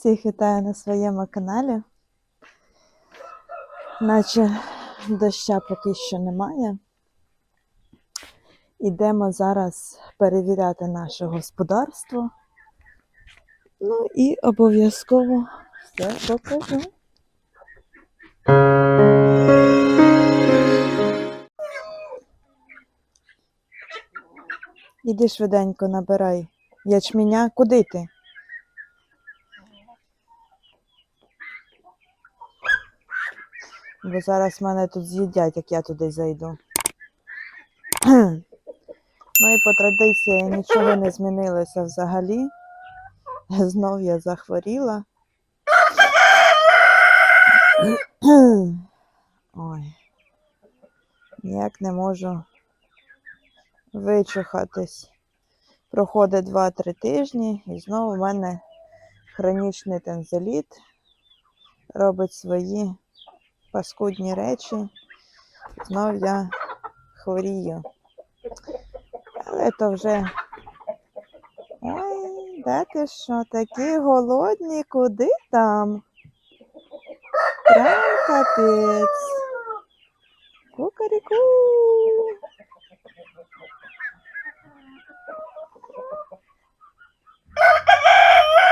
Всіх вітаю на своєму каналі. Наче доща поки що немає. Ідемо зараз перевіряти наше господарство. Ну і обов'язково все покажу. Іди швиденько набирай ячменя. Куди ти? Бо зараз мене тут з'їдять, як я туди зайду. Ну і по традиції нічого не змінилося взагалі. Знов я захворіла. Ой. Ніяк не можу вичухатись. Проходить 2-3 тижні і знову в мене хронічний тензоліт робить свої паскудні речі. Знов я хворію. Але то вже. Ой, де ти що? Такі голодні, куди там? Прям капець. Кукаріку.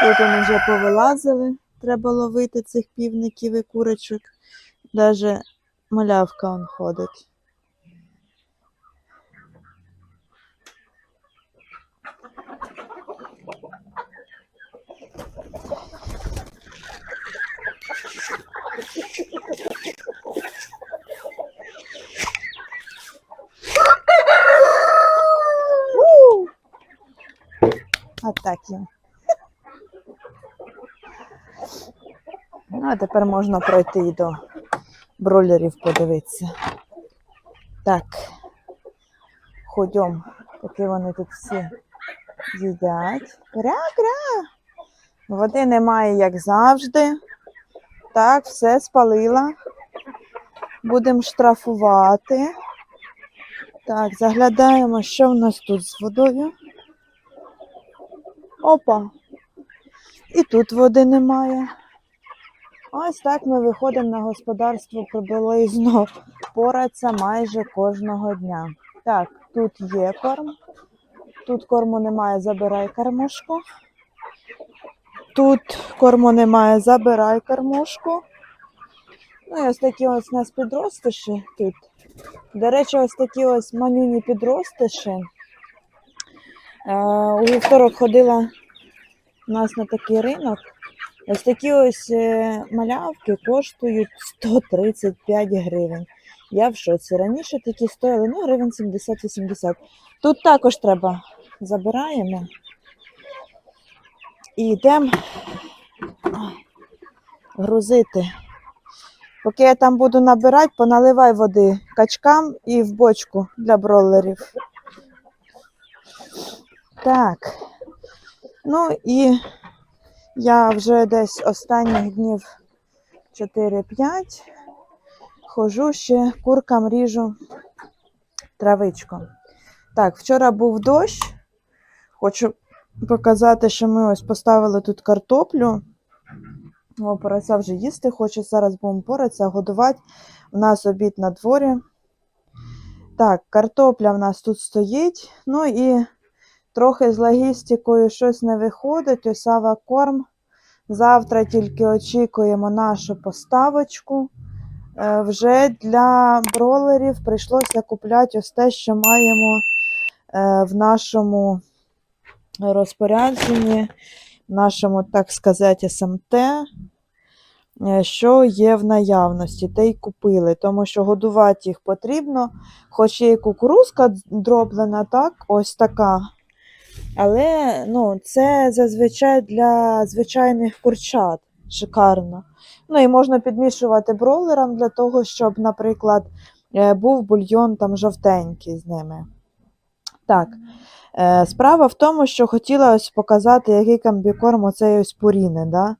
Тут вони вже повилазили. Треба ловити цих півників і курочок. Даже малявка он ходить. У! Ну, а тепер можна пройти і до бройлерів подивитися. Так, ходьом, поки вони тут всі їдять. Кря-кря. Води немає, як завжди. Так, все спалила. Будемо штрафувати. Так, заглядаємо, що в нас тут з водою. Опа. І тут води немає. Ось так ми виходимо на господарство приблизно пораться майже кожного дня. Так, тут є корм. Тут корму немає, забирай кормушку. Тут корму немає, забирай кормушку. Ну і ось такі ось у нас підростиші тут. До речі, ось такі ось манюні підростиші. Е, у вівторок ходила у нас на такий ринок. Ось такі ось е, малявки коштують 135 гривень. Я в шоці. Раніше такі стояли ну, гривень 70-80. Тут також треба забираємо і йдемо грузити. Поки я там буду набирати, поналивай води качкам і в бочку для бролерів. Так. Ну і я вже десь останніх днів 4-5 хожу ще куркам ріжу травичку. Так, вчора був дощ. Хочу показати, що ми ось поставили тут картоплю. О, порося вже їсти хоче. Зараз будемо поратися, годувати. У нас обід на дворі. Так, картопля в нас тут стоїть. Ну і трохи з логістикою щось не виходить. Ось корм. Завтра тільки очікуємо нашу поставочку. Е, Вже для бролерів прийшлося купляти ось те, що маємо е, в нашому розпорядженні, в нашому, так сказати, СМТ, е, що є в наявності, те й купили, тому що годувати їх потрібно, хоч є і кукурузка дроблена, так, ось така. Але ну, це зазвичай для звичайних курчат шикарно. Ну і можна підмішувати бролерам для того, щоб, наприклад, е, був бульйон там жовтенький з ними. Так, е, справа в тому, що хотіла ось показати, який комбікорм оцей ось пуріни. Да?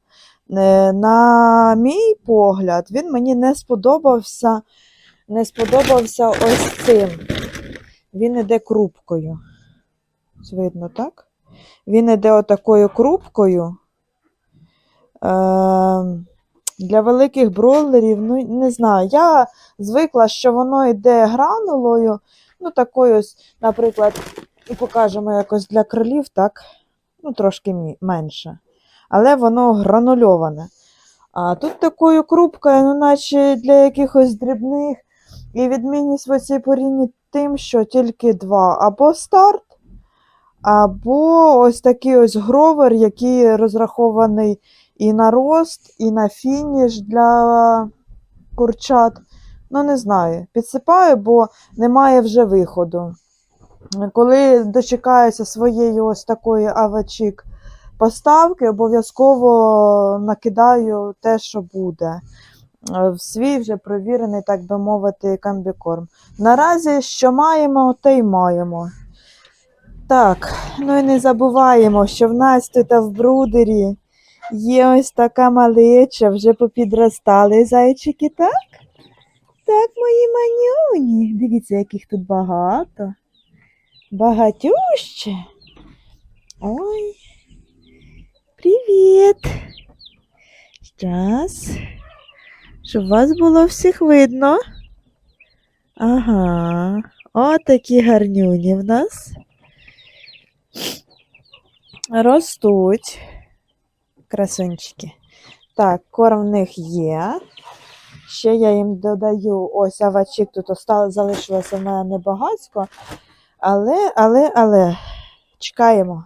Е, На мій погляд, він мені не сподобався, не сподобався ось цим. Він іде крупкою. Видно, так? Він іде отакою крупкою. для великих бройлерів, ну не знаю. Я звикла, що воно йде гранулою, ну такою, ось, наприклад, і покажемо якось для кролів, так? Ну, трошки менше. Але воно гранульоване. А тут такою крупкою, ну, наче для якихось дрібних. І відмінність в цій порівні тим, що тільки два. Або старт, або ось такий ось гровер, який розрахований і на рост, і на фініш для курчат. Ну, не знаю. Підсипаю, бо немає вже виходу. Коли дочекаюся своєї ось такої авачік поставки, обов'язково накидаю те, що буде. Е, В свій вже провірений, так би мовити, комбікорм. Наразі, що маємо, те й маємо. Так, ну і не забуваємо, що в нас тут в брудері є ось така малеча, вже попідростали зайчики, так? Так, мої манюні. Дивіться, яких тут багато. Багатюще. Ой. Привіт. Щас. Щоб вас було всіх видно. Ага. Отакі гарнюні в нас. Ростуть. Красунчики. Так, корм в них є. Ще я їм додаю ось авачик, тут осталось, залишилося в мене небагацько. Але, але, але, чекаємо.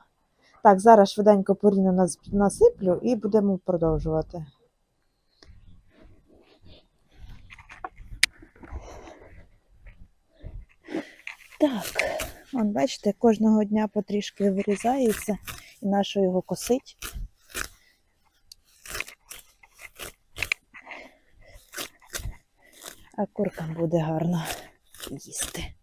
Так, зараз швиденько поріну насиплю і будемо продовжувати. Так, он, бачите, кожного дня потрішки вирізається і нащо його косить. А куркам буде гарно їсти.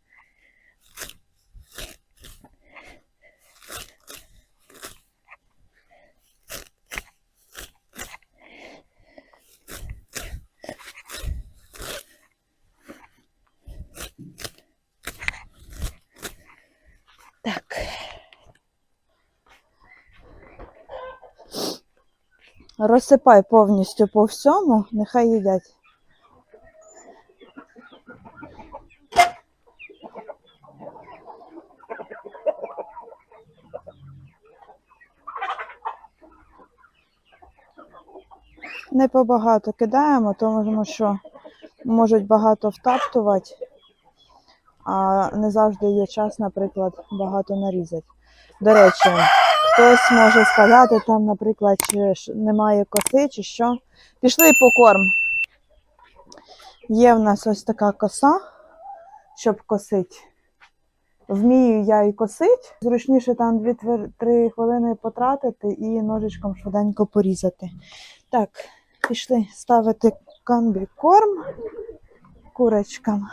Розсипай повністю по всьому, нехай їдять. Не побагато кидаємо, тому що можуть багато втаптувати, а не завжди є час, наприклад, багато нарізати. До речі, хтось може сказати, там, наприклад, чи немає коси, чи що. Пішли по корм. Є в нас ось така коса, щоб косити. Вмію я і косить. Зручніше там 2-3 хвилини потратити і ножичком швиденько порізати. Так, пішли ставити комбікорм курочкам.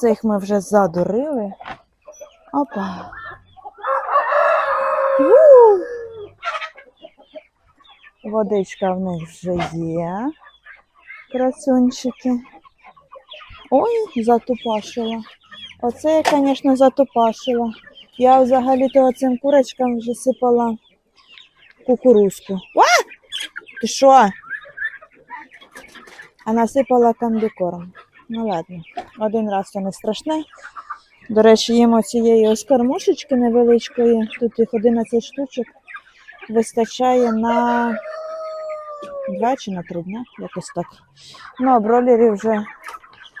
Цих ми вже задурили. Опа. У! Водичка в них вже є. Красунчики. Ой, затупашила. Оце я, звісно, затупашила. Я взагалі-то оцим курочкам вже сипала кукурузку. А! Ти що? А насипала комбікорм. Ну ладно, один раз то не страшне. До речі, їм цієї ось кормушечки невеличкої, тут їх 11 штучок, вистачає на 2 чи на 3 дня, якось так. Ну, а бролерів вже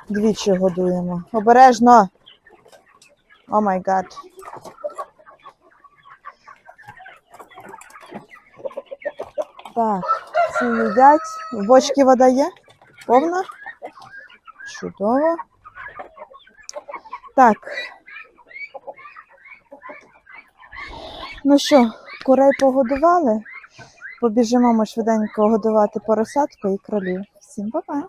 двічі годуємо. Обережно! О май гад. Так, ці їдять. В бочці вода є? Повна? Чудово. Так. Ну що, курей погодували? Побіжимо ми швиденько годувати поросятку і кролів. Всім па-па!